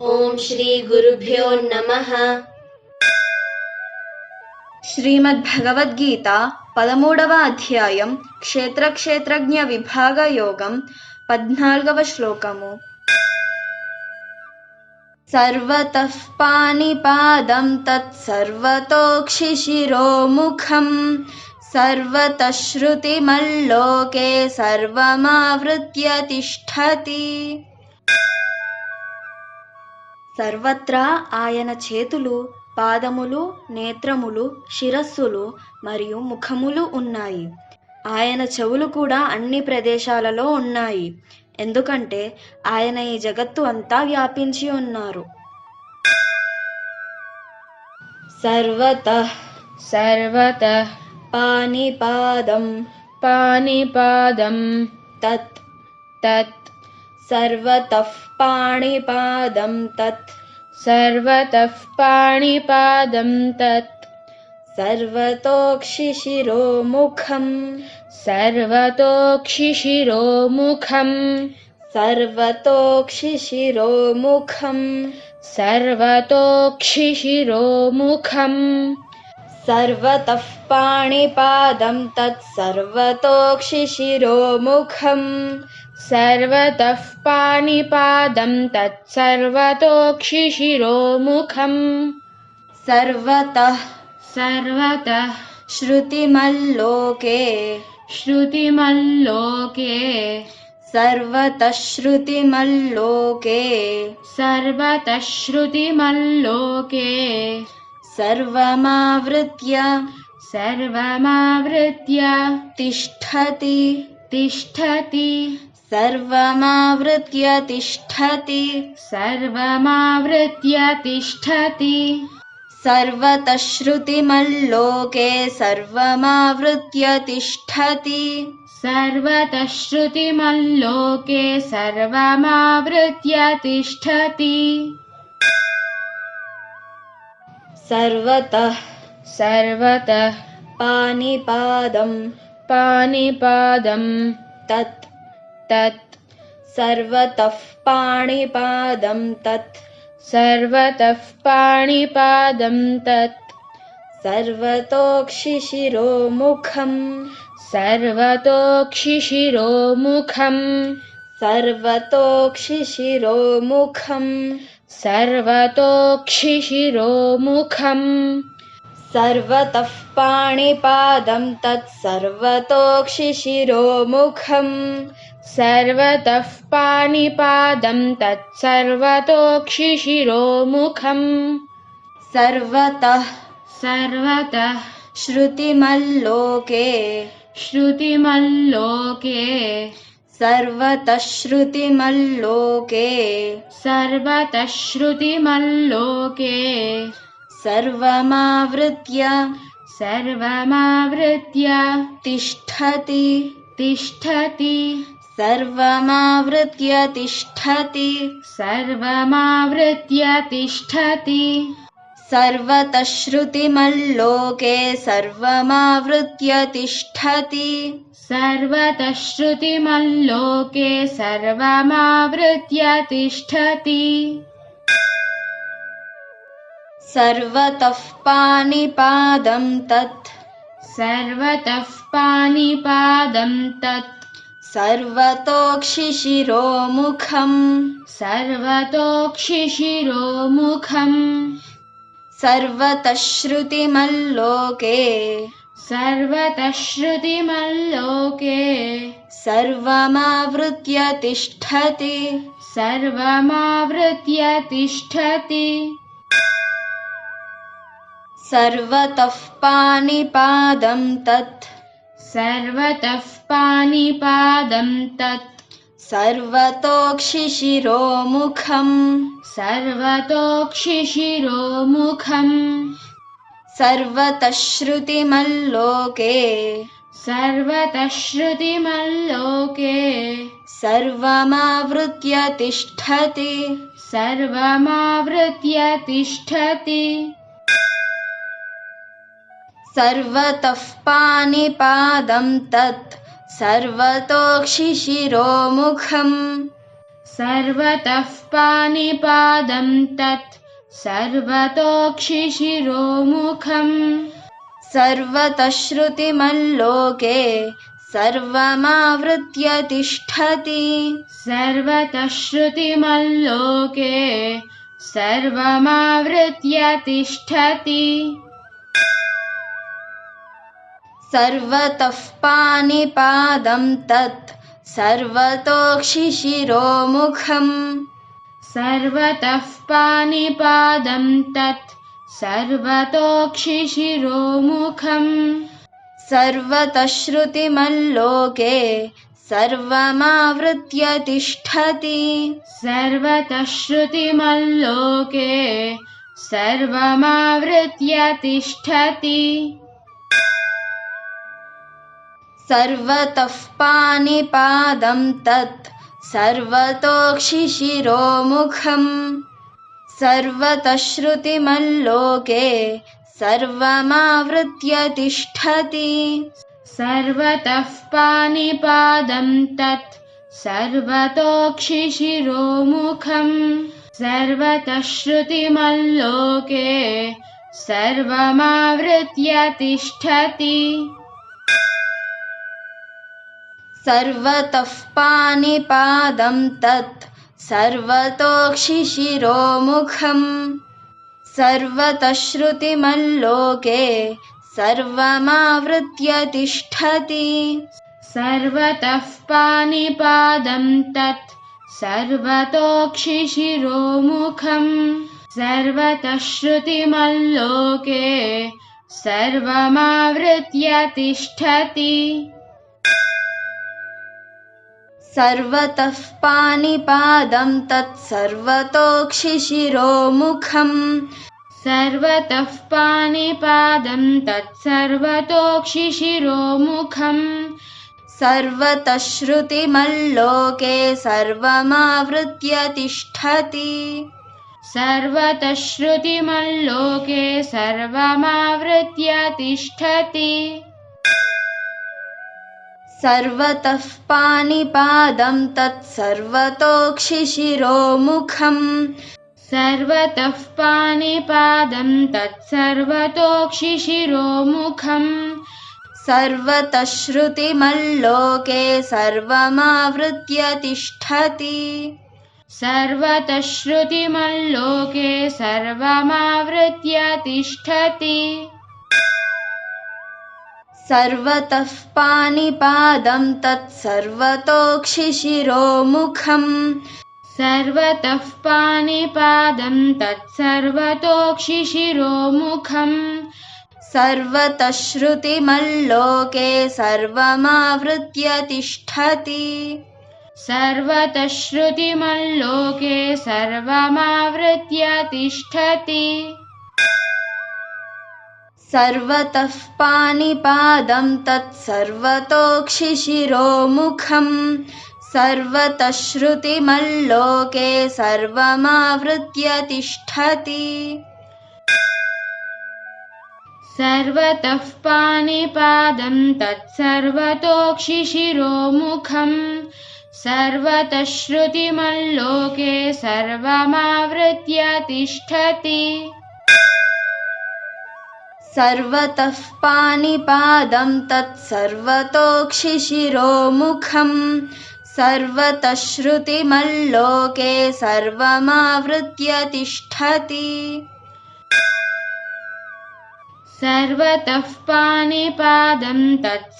ఓం శ్రీ గురుభ్యో నమః శ్రీమద్భగవద్గీత పదమూడవ అధ్యాయం క్షేత్రక్షేత్రజ్ఞ విభాగ యోగం పద్నాలుగవ శ్లోకము సర్వతః పాణిపాదం తత్సర్వతోక్షిశిరోముఖం సర్వతः శృతిమల్లోకే సర్వమావృత్య తిష్టతి సర్వత్రా ఆయన చేతులు పాదములు నేత్రములు శిరస్సులు మరియు ముఖములు ఉన్నాయి. ఆయన చెవులు కూడా అన్ని ప్రదేశాలలో ఉన్నాయి. ఎందుకంటే ఆయన ఈ జగత్తు అంతా వ్యాపించి ఉన్నారు. సర్వత సర్వత పాణిపాదం పాణిపాదం తత్ తత్ सर्वतः पाणिपादं तत्। सर्वतः पाणिपादं तत्। सर्वतोक्षिशिरोमुखम् सर्वतोक्षिशिरोमुखम् सर्वतोक्षिशिरोमुखम् सर्वतोक्षिशिरोमुखम् सर्वतः पाणिपादं तत्। सर्वतोक्षिशिरोमुखम् सर्वतः पाणिपादं तत्सर्वतोक्षिशिरोमुखम्। सर्वतः सर्वतः श्रुतिमल्लोके। श्रुतिमल्लोके। सर्वतः श्रुतिमल्लोके। सर्वतः श्रुतिमल्लोके। सर्वमावृत्य। सर्वमावृत्य। तिष्ठति। तिष्ठति। सर्वमावृत्य तिष्ठति। सर्वमावृत्य तिष्ठति। सर्वतश्रुतिमल्लोके सर्वमावृत्य तिष्ठति। सर्वतश्रुतिमल्लोके सर्वमावृत्य तिष्ठति। सर्वतः सर्वतः पाणिपादं पाणिपादं तत् तत् सर्वतः पाणिपादं तत् सर्वतः पाणिपादं तत् सर्वतोक्षिशिरोमुखम् सर्वतोक्षिशिरोमुखम् सर्वतोक्षिशिरोमुखम् सर्वतोक्षिशिरोमुखम् सर्वतः पाणिपादं तत् सर्वतोऽक्षिशिरोमुखम् सर्वतः पाणिपादम् तत्सर्वतोक्षिशिरोमुखम्। सर्वतः। सर्वतः। श्रुतिमल्लोके। श्रुतिमल्लोके। सर्वतश्रुतिमल्लोके सर्वतश्रुतिमल्लोके सर्वमावृत्य। सर्वमावृत्य। तिष्ठति। तिष्ठति। सर्वमावृत्य तिष्ठति। सर्वमावृत्य तिष्ठति। सर्वतश्रुतिमल्लोके सर्वमावृत्य तिष्ठति। सर्वतश्रुतिमल्लोके सर्वमावृत्य तिष्ठति। सर्वतः पाणिपादं तत्। सर्वतः पाणिपादं तत्। सर्वतोक्षिशिरोमुखम्। सर्वतोक्षिशिरोमुखम्। सर्वतश्रुतिमल्लोके। सर्वतश्रुतिमल्लोके। सर्वमावृत्य तिष्ठति। सर्वमावृत्य तिष्ठति। सर्वतः पाणिपादं तत्। सर्वतः पाणिपादं तत्। सर्वतोक्षिशिरोमुखम्। सर्वतोक्षिशिरोमुखम्। सर्वतः सर्वतश्रुतिमल्लोके। सर्वतश्रुतिमल्लोके। सर्वमावृत्य तिष्ठति। सर्वमावृत्य तिष्ठति। सर्वतः पाणिपादं तत् सर्वतोक्षिशिरोमुखम्। सर्वतः पाणिपादं तत् सर्वतोक्षिशिरोमुखम्। सर्वतश्रुतिमल्लोके सर्वमावृत्य तिष्ठति। सर्वतश्रुतिमल्लोके सर्वमावृत्य तिष्ठति। सर्वतः पाणिपादं तत् सर्वतोक्षिशिरोमुखम्। सर्वतः पाणिपादं तत् सर्वतोक्षिशिरोमुखम्। सर्वतः श्रुतिमल्लोके सर्वमावृत्य तिष्ठति। सर्वतः श्रुतिमल्लोके सर्वमावृत्य तिष्ठति सर्वतः पाणिपादं तत् सर्वतोक्षिशिरोमुखम्। सर्वतः श्रुतिमल्लोके सर्वमावृत्य तिष्ठति। सर्वतः पाणिपादं तत् सर्वतोक्षिशिरोमुखम्। सर्वतः श्रुतिमल्लोके सर्वमावृत्य तिष्ठति सर्वतः पाणिपादं तत् सर्वतोक्षिशिरोमुखम्। सर्वतः श्रुतिमल्लोके सर्वमावृत्य तिष्ठति। सर्वतः पाणिपादं तत् सर्वतोक्षिशिरोमुखम्। सर्वतः श्रुतिमल्लोके सर्वमावृत्य तिष्ठति सर्वतः पाणिपादं तत् सर्वतोक्षिशिरोमुखम्। सर्वतः पाणिपादं तत् सर्वतोक्षिशिरोमुखम्। सर्वतः श्रुतिमल्लोके सर्वमावृत्य तिष्ठति। सर्वतः श्रुतिमल्लोके सर्वमावृत्य तिष्ठति सर्वतः पाणिपादं तत् सर्वतोक्षिशिरोमुखम्। सर्वतः पाणिपादं तत् सर्वतोक्षिशिरोमुखम्। सर्वतः श्रुतिमल्लोके सर्वमावृत्य तिष्ठति। सर्वतः श्रुतिमल्लोके सर्वमावृत्य तिष्ठति सर्वतः पाणिपादं तत् सर्वतोक्षिशिरोमुखम्। सर्वतः पाणिपादं तत् सर्वतोक्षिशिरोमुखम्। सर्वतः श्रुतिमल्लोके सर्वमावृत्य तिष्ठति। सर्वतः श्रुतिमल्लोके सर्वमावृत्य तिष्ठति सर्वतः पाणिपादं तत् सर्वतोक्षिशिरोमुखम् सर्वतः श्रुतिमल्लोके सर्वमावृत्य तिष्ठति। सर्वतः पाणिपादं तत् सर्वतोक्षिशिरोमुखम् सर्वतः श्रुतिमल्लोके सर्वमावृत्य तिष्ठति सर्वतः पाणिपादं तत् सर्वतोक्षिशिरोमुखम्। सर्वतः श्रुतिमल्लोके सर्वमावृत्य तिष्ठति। सर्वतः पाणिपादं तत्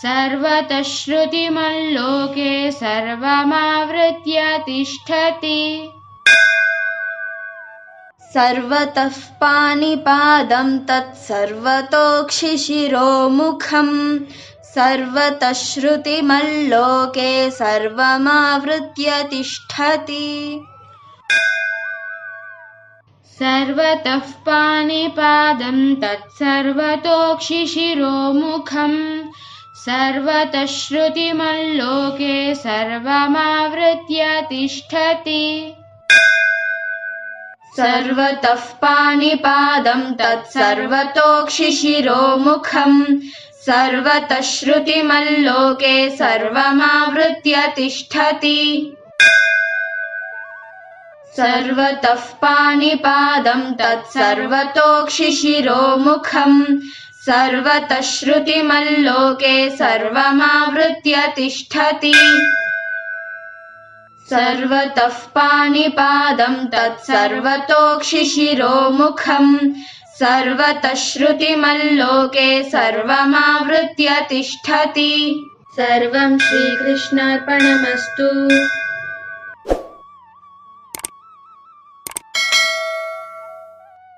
सर्वतः श्रुतिमल्लोके सर्वमावृत्य तिष्ठति सर्वतः पाणिपादं तत् सर्वतोक्षिशिरोमुखम् सर्वतः श्रुतिमल्लोके सर्वमावृत्य तिष्ठति। सर्वतः तत् सर्वतोक्षिशिरोमुखम् सर्वतः श्रुतिमल्लोके सर्वमावृत्य तिष्ठति सर्वतः पाणिपादं तत् सर्वतोक्षिशिरोमुखम् सर्वतः श्रुतिमल्लोके सर्वमावृत्य तिष्ठति। सर्वतः पाणिपादं तत्सर्वतोक्षिशिरोमुखम् सर्वतः श्रुतिमल्लोके सर्वमावृत्य तिष्ठति सर्वतः पाणिपादं तत्सर्वतोक्षिशिरोमुखम्। सर्वतः श्रुतिमल्लोके सर्वमावृत्य तिष्ठति। सर्वं श्रीकृष्णार्पणमस्तु